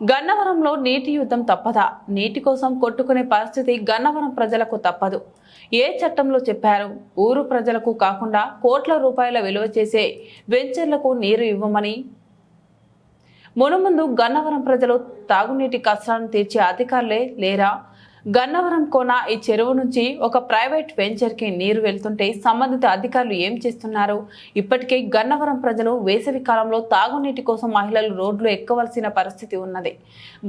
గన్నవరంలో నీటి యుద్ధం తప్పదా? నీటి కోసం కొట్టుకునే పరిస్థితి గన్నవరం ప్రజలకు తప్పదు. ఏ చట్టంలో చెప్పారు? ఊరు ప్రజలకు కాకుండా కోట్ల రూపాయల విలువ చేసే వెంచర్లకు నీరు ఇవ్వమని? మునుముందు గన్నవరం ప్రజలు తాగునీటి కష్టాలను తీర్చే అధికారులే లేరా? గన్నవరం కోన ఈ చెరువు నుంచి ఒక ప్రైవేట్ వెంచర్కి నీరు వెళ్తుంటే సంబంధిత అధికారులు ఏం చేస్తున్నారు? ఇప్పటికే గన్నవరం ప్రజలు వేసవి కాలంలో తాగునీటి కోసం మహిళలు రోడ్లు ఎక్కవలసిన పరిస్థితి ఉన్నది.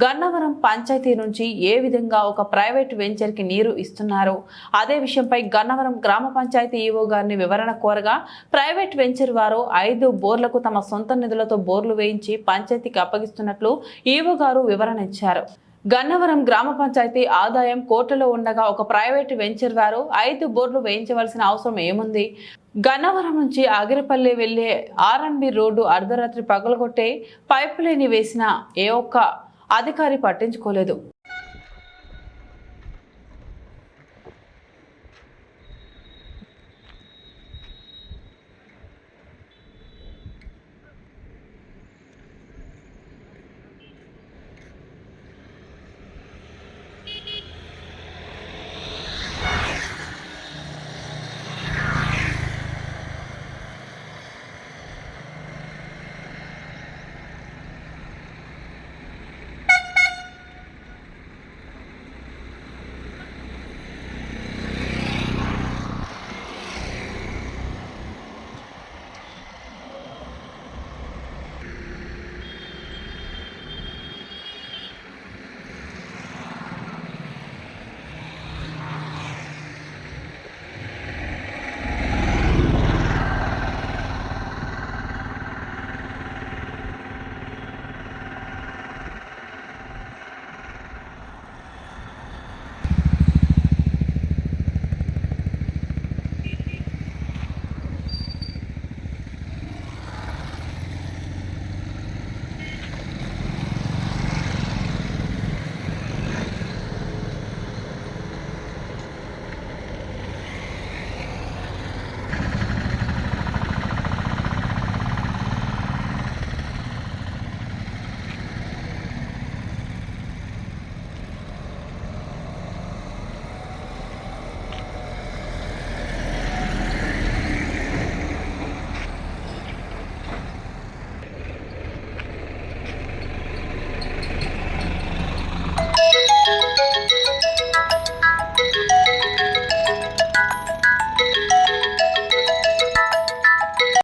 గన్నవరం పంచాయతీ నుంచి ఏ విధంగా ఒక ప్రైవేట్ వెంచర్కి నీరు ఇస్తున్నారు? అదే విషయంపై గన్నవరం గ్రామ పంచాయతీ ఈవో గారిని వివరణ కోరగా ప్రైవేట్ వెంచర్ వారు ఐదు బోర్లకు తమ సొంత నిధులతో బోర్లు వేయించి పంచాయతీకి అప్పగిస్తున్నట్లు ఈవో గారు వివరణ ఇచ్చారు. గన్నవరం గ్రామ పంచాయతీ ఆదాయం కోట్లలో ఉండగా ఒక ప్రైవేటు వెంచర్ వారు ఐదు బోర్లు వేయించవలసిన అవసరం ఏముంది? గన్నవరం నుంచి ఆగిరిపల్లి వెళ్ళే ఆర్ఎన్బి రోడ్డు అర్ధరాత్రి పగలగొట్టే పైపు లేని వేసిన ఏ ఒక్క అధికారి పట్టించుకోలేదు.